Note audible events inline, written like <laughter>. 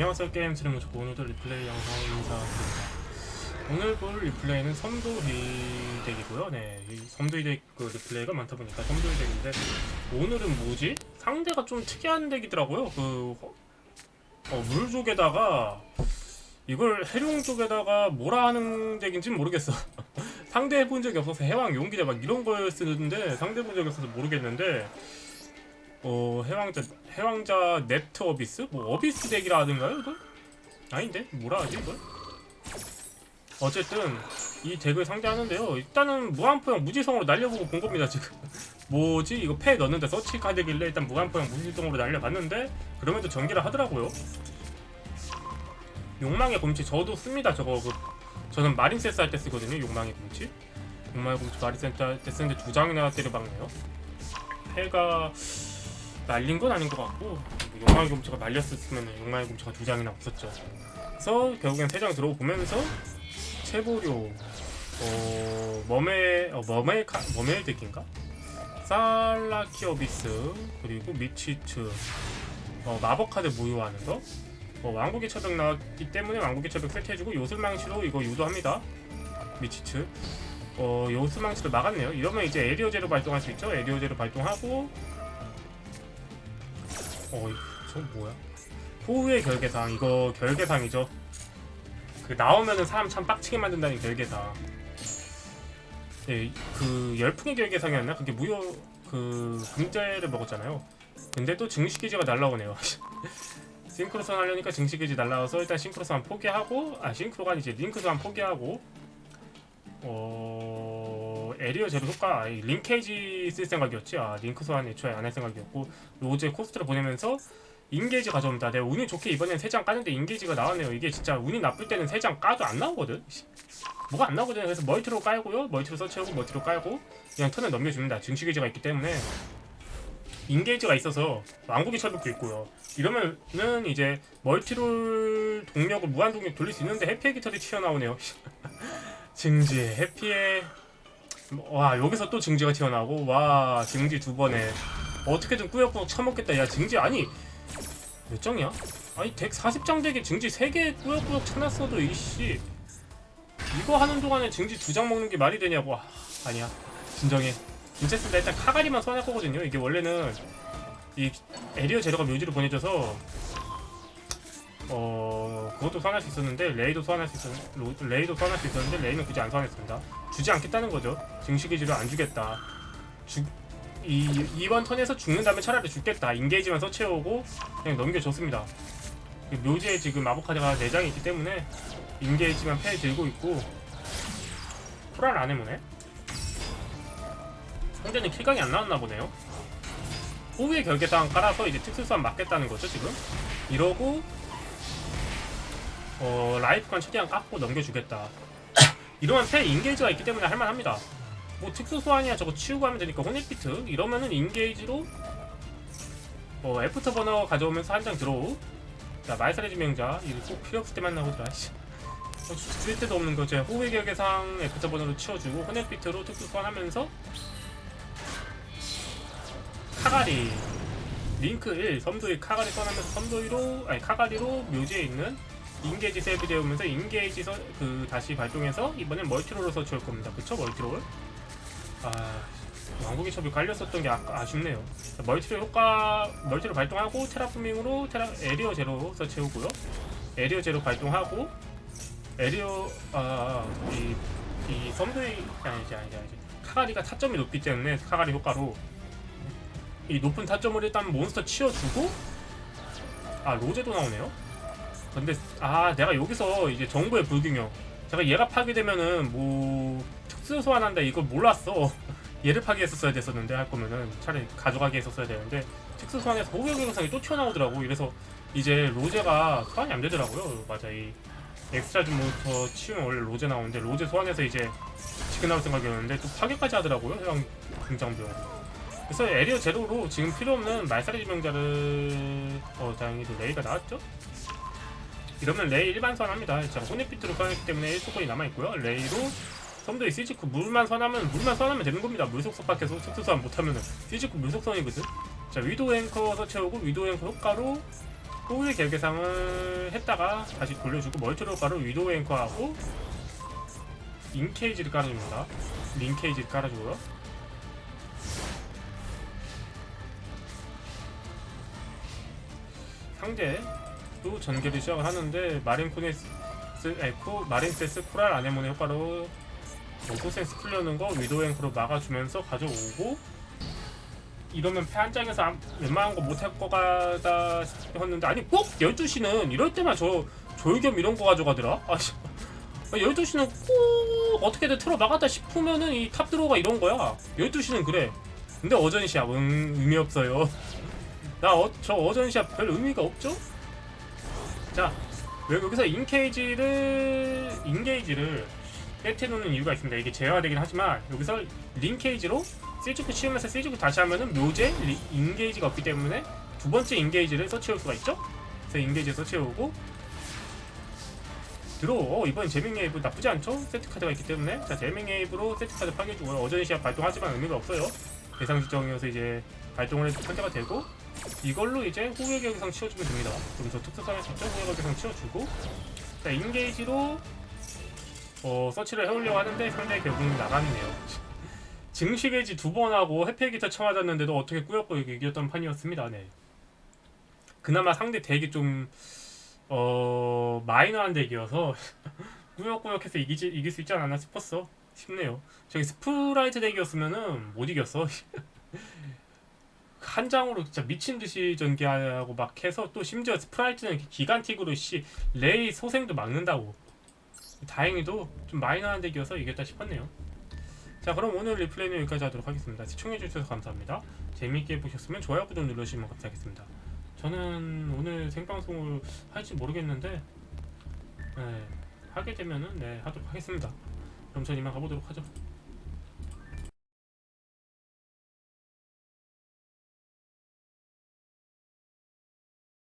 안녕하세요. 게임 스트리머 좋고 오늘도 리플레이 영상 인사드립니다. 오늘 볼 리플레이는 섬도희 덱이고요. 네, 이 섬도희 덱그 리플레이가 많다 보니까 섬도희 덱인데 오늘은 뭐지? 상대가 좀 특이한 덱이더라고요. 그 어, 물 쪽에다가 이걸 해룡 쪽에다가 뭐라 하는 덱인지 모르겠어. <laughs> 상대 해 본 적이 없어서 해왕 용기대 막 이런 걸 쓰는데 상대 본 적이 없어서 모르겠는데 어 해왕자 해왕자 넵트 어비스? 뭐 어비스 덱이라 하던가요 이걸 아닌데? 뭐라 하지 이걸 어쨌든 이 덱을 상대하는데요. 일단은 무한포형 무지성으로 날려보고 본 겁니다 지금. <laughs> 뭐지? 이거 패 넣는데 서치 카드길래 일단 무한포형 무지성으로 날려봤는데 그럼에도 전기를 하더라고요. 욕망의 곰치 저도 씁니다 저거. 그 저는 마린세스 할 때 쓰거든요 욕망의 곰치. 욕망의 곰치 마린세스 할 때 쓰는데 두 장이나 때려박네요. 패가 날린 건 아닌 것 같고 용마의 곰치가 날렸었으면 용마의 곰치가 두 장이나 없었죠. 그래서 결국엔 세 장 들어보면서 체보료, 어 머메 어, 머메 카 머메 덱인가? 살라키어비스 그리고 미치츠 어, 마법 카드 무효하는 거. 어, 왕국의 처벽 나왔기 때문에 왕국의 처벽 세트해주고 요술망치로 이거 유도합니다. 미치츠. 어, 요술망치를 막았네요. 이러면 이제 에리오제로 발동할 수 있죠. 에리오제로 발동하고 어, 저 뭐야? 호우의 결계상 이거 결계상이죠. 그 나오면은 사람 참 빡치게 만든다는 결계상. 예, 그 열풍의 결계상이었나? 그게 무효 그 금제를 먹었잖아요. 근데 또 증식기지가 날라오네요. <laughs> 싱크로선 하려니까 증식기지 날라와서 일단 싱크로선 포기하고 아 싱크로가 아니지 링크선 포기하고 어 에리어 제로 효과. 아니, 링케이지 쓸 생각이었지? 아 링크 소환 애초에 안 할 생각이었고 로제 코스트를 보내면서 인게이지 가져옵니다. 내가 운이 좋게 이번엔 3장 까는데 인게이지가 나왔네요. 이게 진짜 운이 나쁠 때는 3장 까도 안 나오거든? 씨. 뭐가 안 나오거든? 그래서 멀티로 깔고요. 멀티로 서치하고 멀티로 깔고 그냥 턴을 넘겨줍니다. 증식게이지가 있기 때문에. 인게이지가 있어서 왕국의 철벽도 있고요. 이러면은 이제 멀티롤 동력을 무한 동력 돌릴 수 있는데 <laughs> 해피의 깃털이 튀어나오네요. 증지 해피의 와 여기서 또 증지가 튀어나오고 와 증지 두 번에. 어떻게든 꾸역꾸역 쳐먹겠다. 야 증지 아니 몇 장이야? 아니 덱 40장 덱에 증지 3개 꾸역꾸역 쳐놨어도 이씨. 이거 하는 동안에 증지 두 장 먹는 게 말이 되냐고. 아, 아니야. 진정해. 인체스인데 일단 카가리만 소환할 거거든요. 이게 원래는 이 에리어 제로가 묘지로 보내줘서 어 그것도 소환할 수 있었는데 레이도 소환할 수 있었 로- 레이도 소환할 수 있었는데 레이는 굳이 안 소환했습니다. 주지 않겠다는 거죠. 증식의지를 안 주겠다. 주, 이 이번 턴에서 죽는다면 차라리 죽겠다. 인게이지만 서치해오고 그냥 넘겨줬습니다. 이 묘지에 지금 마법 카드가 4장이 있기 때문에 인게이지만 패 들고 있고 풀알 안 해보네. 상대는 킬각이 안 나왔나 보네요. 호위의 결계상 깔아서 이제 특수수한 맞겠다는 거죠 지금. 이러고 어 라이프건 최대한 깎고 넘겨주겠다. 이러면 패 인게이지가 있기 때문에 할만합니다. 뭐 특수 소환이야 저거 치우고 하면 되니까 혼입비트 이러면은 인게이지로 어 애프터 버너 가져오면서 한 장 들어오. 자 말살의 지명자 이거 꼭 필요 없을 때만 나오더라. 씨. 어, 쓸 데도 없는 거 제가 호의 격의상 애프터 버너로 치워주고 혼입비트로 특수 소환하면서 카가리 링크 1 섬도이 카가리 써나면서 섬도이로 아니 카가리로 묘지에 있는 인게이지 세이브 되오면서 인게이지 서, 그 다시 발동해서 이번엔 멀티롤로 설치할 겁니다. 그쵸 멀티롤? 아 왕국의 첩이 깔렸었던 게 아, 아쉽네요. 자, 멀티롤 효과 멀티롤 발동하고 테라포밍으로 테라 에리어 제로 설치해오고요. 에리어 제로 발동하고 에리어 아 이 이 섬도이 아니지 아니지 아니지 카가리가 타점이 높기 때문에 카가리 효과로 이 높은 타점을 일단 몬스터 치워주고 아 로제도 나오네요. 근데 아 내가 여기서 이제 정보의 불균형. 제가 얘가 파괴되면은 뭐 특수 소환한다 이걸 몰랐어. <laughs> 얘를 파괴했었어야 됐었는데 할 거면은 차라리 가져가게 했었어야 되는데 특수 소환해서 호격 영상이 또 튀어나오더라고. 이래서 이제 로제가 소환이 안 되더라고요. 맞아. 이 엑스트라 좀 몬스터 치우면 원래 로제 나오는데 로제 소환해서 이제 지금 나올 생각이었는데 또 파괴까지 하더라고요 해양 등장병 그래서 에리어 제로로 지금 필요 없는 말살의 지명자를 어 다행히도 레이가 나왔죠 이러면 레이 일반 선 합니다. 자, 호네피트로 선했기 때문에 1소권이 남아있고요. 레이로 섬도의 시즈쿠 물만 선하면 물만 선하면 되는 겁니다. 물속석 밖에서 특수소환 못하면은 시즈쿠 물속선이거든. 자, 위도 앵커 서 채우고 위도 앵커 효과로 호우의 결계상을 했다가 다시 돌려주고 멀티로 바로 위도우 앵커하고 인케이지를 깔아줍니다. 링케이지를 깔아주고요. 상대 또 전개를 시작을 하는데 마린코네스 에코 마린세스 코랄 아네몬의 효과로 뭐 소센스 풀려는 거 위도우 앵커로 막아주면서 가져오고 이러면 패한 장에서 안- 웬만한 거 못할 거 같다 싶었는데 아니 꼭 12시는 이럴 때만 저 조이겸 이런 거 가져가더라? 아씨. 12시는 꼭 어떻게든 틀어 막았다 싶으면은 이 탑 드로우가 이런 거야. 12시는 그래. 근데 어전시야 응 의미 없어요. <laughs> 나저 어전시야 별 의미가 없죠? 자왜 여기서 인케이지를 인게이지를 빼트놓는 이유가 있습니다 이게 제어되긴 하지만 여기서 링케이지로 세주크 치우면서 세주크 다시 하면은 묘제 리- 인게이지가 없기 때문에 두 번째 인게이지를 서치해올 수가 있죠. 그래서 인게이지 서치해오고 들어 어, 이번 제밍에이브 나쁘지 않죠? 세트 카드가 있기 때문에 자 제밍에이브로 세트 카드 파괴주고 어전시아 발동하지만 의미가 없어요. 대상 지정이어서 이제 발동을 해서 선택가 되고 이걸로 이제 후회 격이상 치워주면 됩니다. 여기서 특수상을 잡죠 후회 격이상 치워주고 자 인게이지로 어 서치를 해오려고 하는데 상대 결국은 나가네요. <laughs> 증식의지 두 번 하고 해피기터 쳐맞았는데도 어떻게 꾸역꾸역 이겼던 판이었습니다. 네. 그나마 상대 덱이 좀 어, 마이너한 덱이어서 <laughs> 꾸역꾸역해서 이기지, 이길 수 있지 않았나 싶었어. 싶네요. 저기 스프라이트 덱이었으면은 못 이겼어. <laughs> 한 장으로 진짜 미친 듯이 전개하고 막 해서 또 심지어 스프라이트는 기간틱으로 씨 레이 소생도 막는다고. 다행히도 좀 마이너한 덱이어서 이겼다 싶었네요. 자 그럼 오늘 리플레이는 여기까지 하도록 하겠습니다. 시청해주셔서 감사합니다. 재미있게 보셨으면 좋아요 구독 눌러주시면 감사하겠습니다. 저는 오늘 생방송을 할지 모르겠는데 네, 하게 되면은 네 하도록 하겠습니다. 그럼 전 이만 가보도록 하죠.